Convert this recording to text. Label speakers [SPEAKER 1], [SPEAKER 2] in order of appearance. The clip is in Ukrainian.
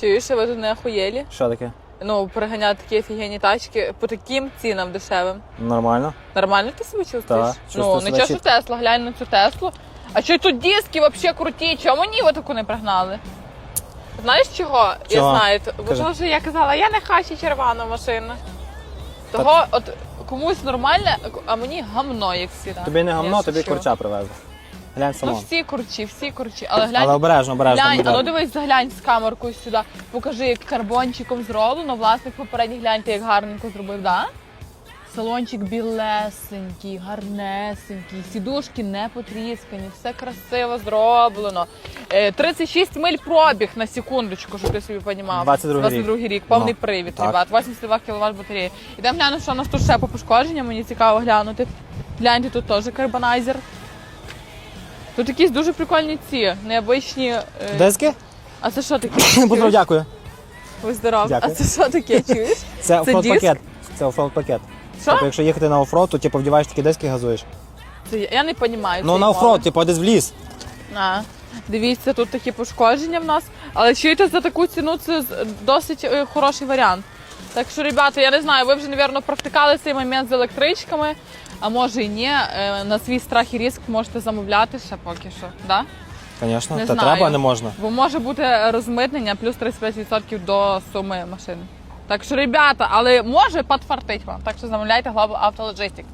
[SPEAKER 1] Чуєш, ви тут не охуєлі?
[SPEAKER 2] Що таке?
[SPEAKER 1] Ну, переганяти такі офігенні тачки по таким цінам дешевим.
[SPEAKER 2] Нормально?
[SPEAKER 1] Нормально ти себе чувствуєш?
[SPEAKER 2] Так, чувствую
[SPEAKER 1] ну,
[SPEAKER 2] себе
[SPEAKER 1] нічого, що. Тесла, глянь на цю Теслу. А що тут диски взагалі круті? Чому мені ви таку не пригнали? Знаєш чого? Я
[SPEAKER 2] Чого?
[SPEAKER 1] знаю, бо
[SPEAKER 2] Кажи.
[SPEAKER 1] що я казала, я не хочу червону машину. Того, от комусь нормальне, а мені гамно, як всі.
[SPEAKER 2] Тобі не гамно, тобі курча привезли. Глянь
[SPEAKER 1] Ну всі курчі, всі курчі. Але глянь,
[SPEAKER 2] Але обережно, обережно.
[SPEAKER 1] глянь, а ну дивись, заглянь з камеркою сюди. Покажи, як карбончиком зроблено. Власник попередній гляньте, як гарненько зробив, да? Салончик білесенький, гарнесенький, сідушки не потріскані, все красиво зроблено. Е, 36 миль пробіг на секундочку, щоб ти собі понімав.
[SPEAKER 2] 22-й рік.
[SPEAKER 1] 22-й рік, повний
[SPEAKER 2] Ну,
[SPEAKER 1] привід,
[SPEAKER 2] так.
[SPEAKER 1] ребят, 82 кВт батареї. Ідемо глянемо, що у нас тут ще по пошкодженням, мені цікаво глянути. Гляньте, тут теж карбонайзер. Тут якісь дуже прикольні ці, необичні. е,
[SPEAKER 2] Диски?
[SPEAKER 1] А це що таке?
[SPEAKER 2] Будь дякую.
[SPEAKER 1] Будь здоров.
[SPEAKER 2] Дякую.
[SPEAKER 1] А це що таке, чуєш?
[SPEAKER 2] Це оффроуд пакет. Це оффроуд пакет.
[SPEAKER 1] Що?
[SPEAKER 2] Тобто, якщо їхати на оффроуд, то типу вдіваєш такі диски і газуєш.
[SPEAKER 1] Це я- я не розумію.
[SPEAKER 2] Ну на оффроуд, типу, десь в ліс.
[SPEAKER 1] А, дивіться, тут такі пошкодження в нас. Але чуєте, за таку ціну це з- досить е, хороший варіант. Так що, ребята, я не знаю, ви вже, мабуть, провтикали цей момент з електричками, а може і ні. Е, На свій страх і ризик можете замовляти ще поки що. Да?
[SPEAKER 2] Звісно,
[SPEAKER 1] Не
[SPEAKER 2] та
[SPEAKER 1] знаю.
[SPEAKER 2] треба, а не можна.
[SPEAKER 1] Бо може бути розмитнення плюс 35% до суми машини. Так що, ребята, але може підфартить вам. Так що замовляйте Global Auto Logistics.